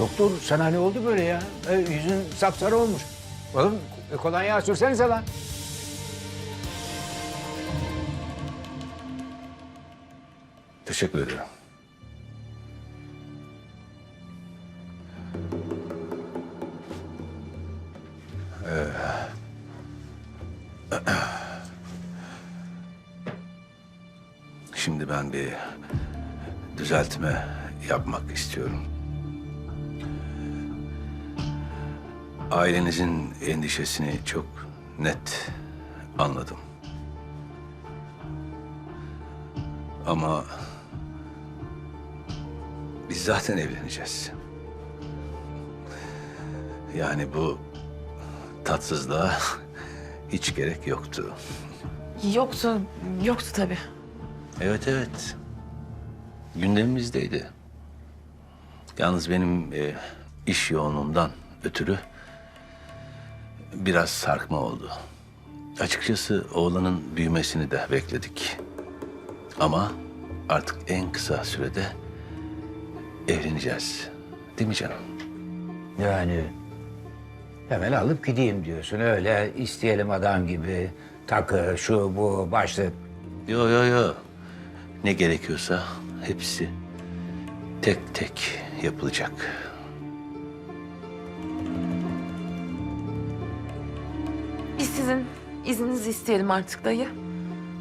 Doktor sana ne oldu böyle ya? E, yüzün sapsarı olmuş. Oğlum e, kolonya sürsenize lan. Teşekkür ederim. Ee, Şimdi ben bir düzeltme yapmak istiyorum. Ailenizin endişesini çok net anladım. Ama biz zaten evleneceğiz. Yani bu tatsızlığa hiç gerek yoktu. Yoktu, yoktu tabii. Evet evet. Gündemimizdeydi. Yalnız benim e, iş yoğunluğundan ötürü biraz sarkma oldu. Açıkçası oğlanın büyümesini de bekledik. Ama artık en kısa sürede evleneceğiz. Değil mi canım? Yani hemen alıp gideyim diyorsun. Öyle isteyelim adam gibi. Takı, şu, bu, başlık. Yo yo yo. Ne gerekiyorsa hepsi tek tek yapılacak. Sizin izninizi isteyelim artık dayı.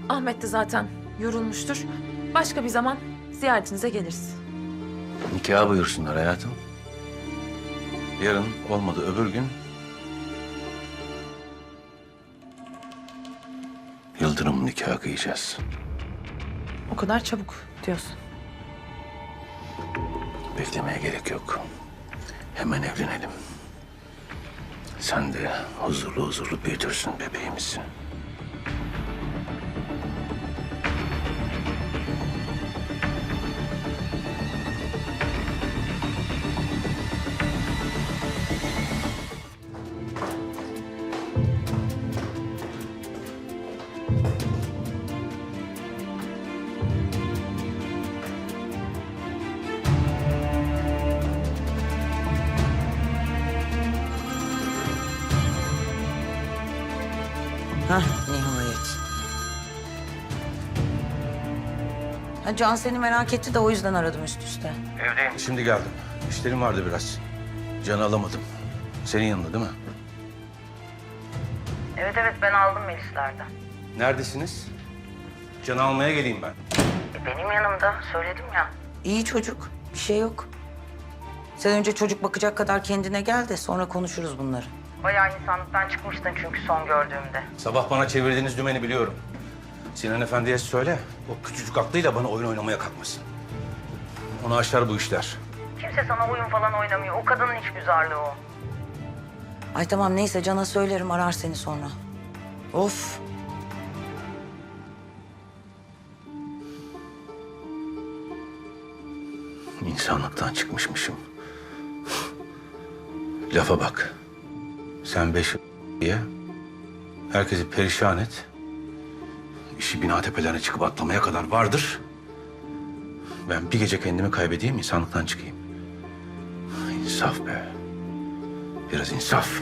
Ahmet de zaten yorulmuştur. Başka bir zaman ziyaretinize geliriz. Nikaha buyursunlar hayatım. Yarın olmadı öbür gün Yıldırım nikahı kıyacağız. O kadar çabuk diyorsun. Beklemeye gerek yok. Hemen evlenelim. Sen de huzurlu huzurlu büyütürsün bebeğimizi. Hah nihayet. Ha, Can seni merak etti de o yüzden aradım üst üste. Evdeyim. Şimdi geldim. İşlerim vardı biraz. Canı alamadım. Senin yanında değil mi? Evet evet ben aldım Melislerden. Neredesiniz? Canı almaya geleyim ben. E, benim yanımda söyledim ya. İyi çocuk bir şey yok. Sen önce çocuk bakacak kadar kendine gel de sonra konuşuruz bunları. Bayağı insanlıktan çıkmıştın çünkü son gördüğümde. Sabah bana çevirdiğiniz dümeni biliyorum. Sinan Efendi'ye söyle, o küçücük aklıyla bana oyun oynamaya kalkmasın. Onu aşar bu işler. Kimse sana oyun falan oynamıyor. O kadının iç güzarlığı o. Ay tamam neyse Can'a söylerim arar seni sonra. Of. İnsanlıktan çıkmışmışım. Lafa bak. Sen beş diye herkesi perişan et. İşi bina tepelerine çıkıp atlamaya kadar vardır. Ben bir gece kendimi kaybedeyim, insanlıktan çıkayım. İnsaf be. Biraz insaf.